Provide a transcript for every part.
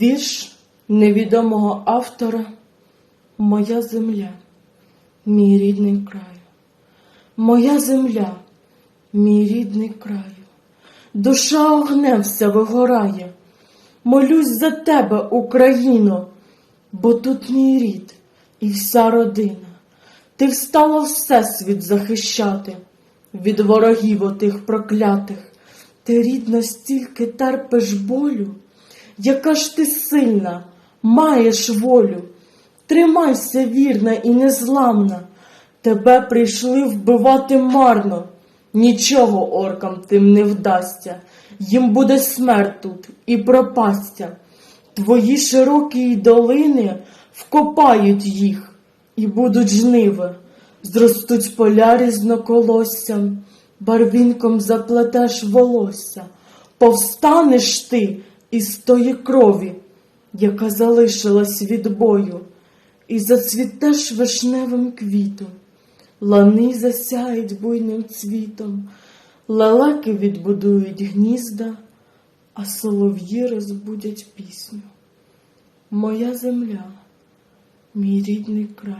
Вірш невідомого автора Моя земля, мій рідний край. Моя земля, мій рідний край. Душа огнем вся вигорає. Молюсь за тебе, Україно, бо тут мій рід і вся родина. Ти встала всесвіт захищати від ворогів отих проклятих. Ти рідно стільки терпиш болю, яка ж ти сильна, маєш волю. Тримайся вірна і незламна. Тебе прийшли вбивати марно. Нічого оркам тим не вдасться. Їм буде смерть тут і пропастя. Твої широкі долини вкопають їх, і будуть жниви. Зростуть поля різноколоссям, барвінком заплетеш волосся, повстанеш ти із тої крові, яка залишилась від бою, і зацвітеш вишневим квітом, лани засяють буйним цвітом, лелеки відбудують гнізда, а солов'ї розбудять пісню. Моя земля, мій рідний краю.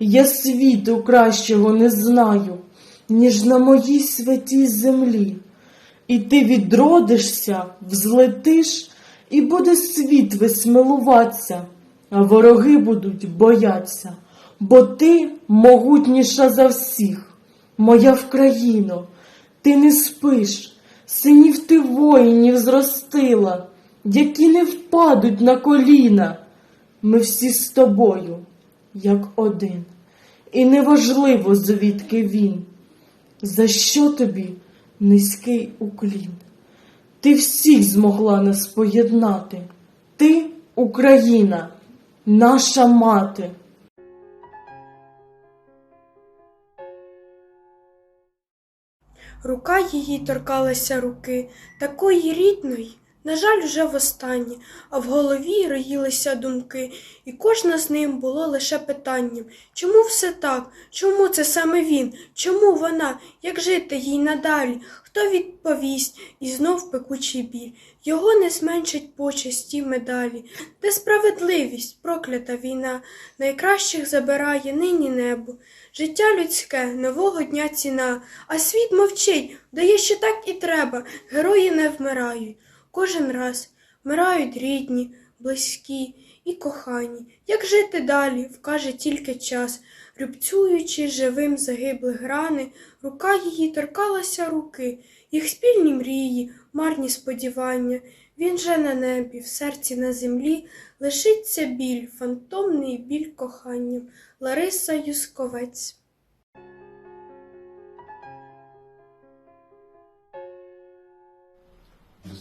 Я світу кращого не знаю, ніж на моїй святій землі. І ти відродишся, взлетиш, і буде світ висмилуватися, а вороги будуть бояться, бо ти могутніша за всіх, моя Вкраїно, ти не спиш, синів ти воїнів зростила, які не впадуть на коліна. Ми всі з тобою, як один, і неважливо, звідки він. За що тобі низький уклін? Ти всіх змогла нас поєднати. Ти Україна, наша мати. Рука її торкалася руки, такої рідної, на жаль, вже востаннє, а в голові роїлися думки, і кожна з ним було лише питанням чому все так? Чому це саме він? Чому вона? Як жити їй надалі? Хто відповість? І знов пекучий біль. Його не зменшить почесті медалі. Де справедливість, проклята війна, найкращих забирає нині небо. Життя людське, нового дня ціна, а світ мовчить, дає, що так і треба, герої не вмирають. Кожен раз вмирають рідні, близькі і кохані. Як жити далі, вкаже тільки час. Рюбцюючи живим загиблих рани, рука її торкалася руки, їх спільні мрії, марні сподівання. Він же на небі, в серці на землі лишиться біль, фантомний біль коханням. Лариса Юсковець.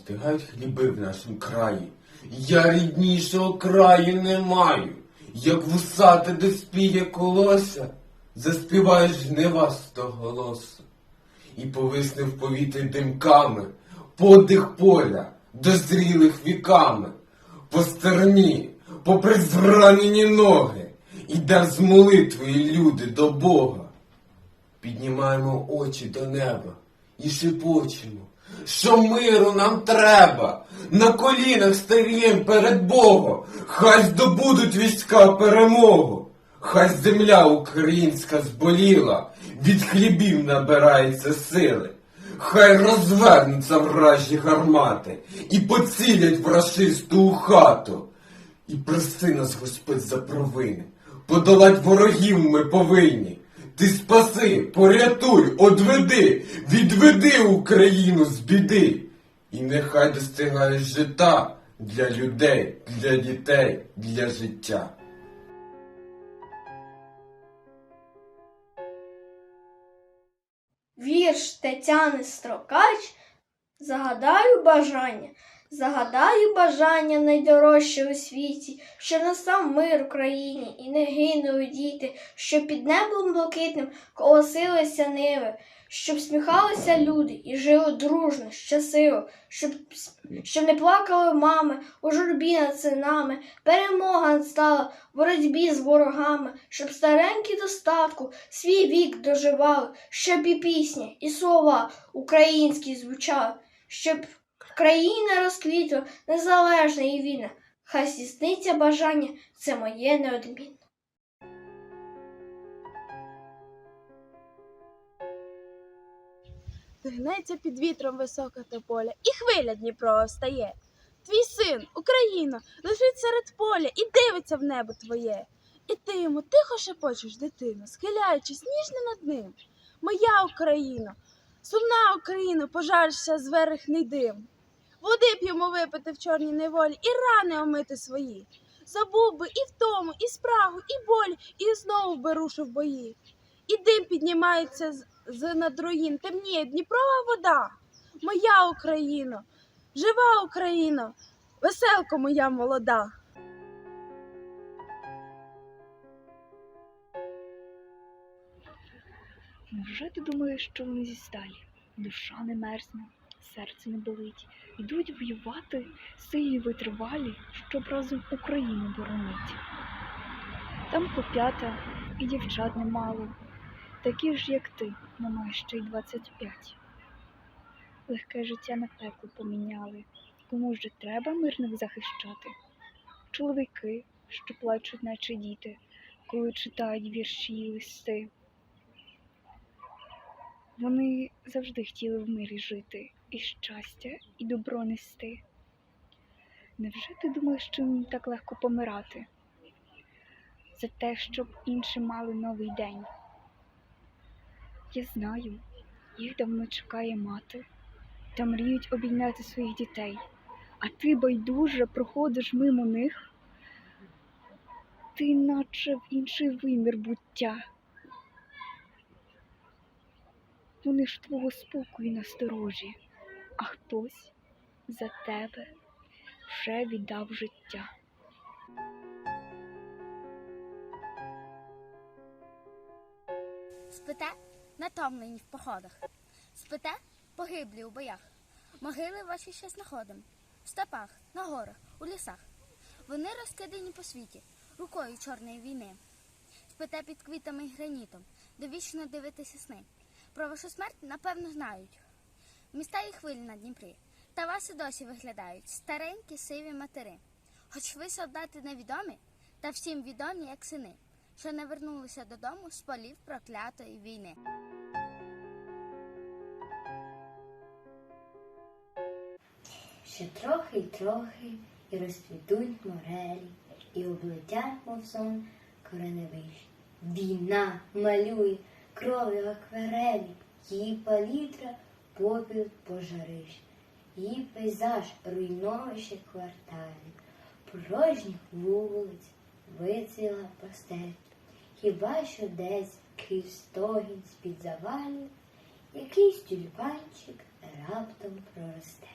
Достигають хліби в нашому краї. Я ріднішого краю не маю. Як вусати доспіє колося, заспіваєш жнива стоголоса. І повисне в повітрі димками, подих поля, дозрілих віками. По стороні, попри зранені ноги, іде з молитвою люди до Бога. Піднімаємо очі до неба і шепочемо, що миру нам треба. На колінах старієм перед Богом. Хай здобудуть війська перемогу. Хай земля українська зболіла, від хлібів набирається сили. Хай розвернуться вражі гармати і поцілять в рашисту у хату. І прости нас, Господь, за провини. Подолать ворогів ми повинні. Ти спаси, порятуй, одведи, відведи Україну з біди. І нехай достигає життя для людей, для дітей, для життя. Вірш Тетяни Строкач Загадаю бажання, загадаю бажання найдорожче у світі, щоб настав мир Україні і не гинули діти, щоб під небом блакитним колосилися ниви, щоб сміхалися люди і жили дружно, щасливо, щоб, щоб не плакали мами у журбі над синами, перемога настала в боротьбі з ворогами, щоб старенькі достатку свій вік доживали, щоб і пісня, і слова українські звучали, щоб Країна розквітла, незалежна і вільна. Хай здійсниться бажання, це моє неодмінно. Гнеться під вітром висока тополя, і хвиля Дніпро стає. Твій син, Україна, лежить серед поля і дивиться в небо твоє. І ти йому тихо шепочеш, дитино, схиляючись ніжно над ним. Моя Україна, сумна Україна, пожаришся зверхний дим. Води б йому випити в чорній неволі і рани омити свої. Забув би і втому, і спрагу, і боль, і знову би рушив бої. І дим піднімається з, з над руїн, темніє Дніпрова вода. Моя Україно, жива Україна, веселко моя молода. Невже ти думаєш, що вони зі сталі? Душа не мерзне, серце не болить. Йдуть воювати сильні витривалі, щоб разом Україну боронить. Там хлоп'ята і дівчат немало, такі ж, як ти, не маєш ще й 25. Легке життя на пекло поміняли. Кому ж треба мирних захищати? Чоловіки, що плачуть, наче діти, коли читають вірші й листи. Вони завжди хотіли в мирі жити, і щастя, і добро нести. Невже ти думаєш, що їм так легко помирати? За те, щоб інші мали новий день? Я знаю, їх давно чекає мати, та мріють обійняти своїх дітей, а ти байдуже проходиш мимо них, ти наче в інший вимір буття. Вони ж твого спокою насторожі, а хтось за тебе вже віддав життя. Спите натомлені в походах, спите погиблі у боях. Могили ваші ще знаходим в степах, на горах, у лісах. Вони розкидані по світі, рукою чорної війни. Спите під квітами й гранітом, де вічно дивитися сни. Про вашу смерть напевно знають. Міста і хвилі на Дніпрі, та вас і досі виглядають старенькі сиві матери. Хоч ви солдати невідомі, та всім відомі, як сини, що не вернулися додому з полів проклятої війни. Ще трохи й трохи і розцвітуть морелі, і облетять, мов сон, кореневищ. Війна малює кров'ю акварелі, її палітра попіл пожарищ, її пейзаж руйновище кварталів, порожніх вулиць вицвіла пастель. Хіба що десь крізь стогін з-під завалів, якийсь тюльпанчик раптом проросте.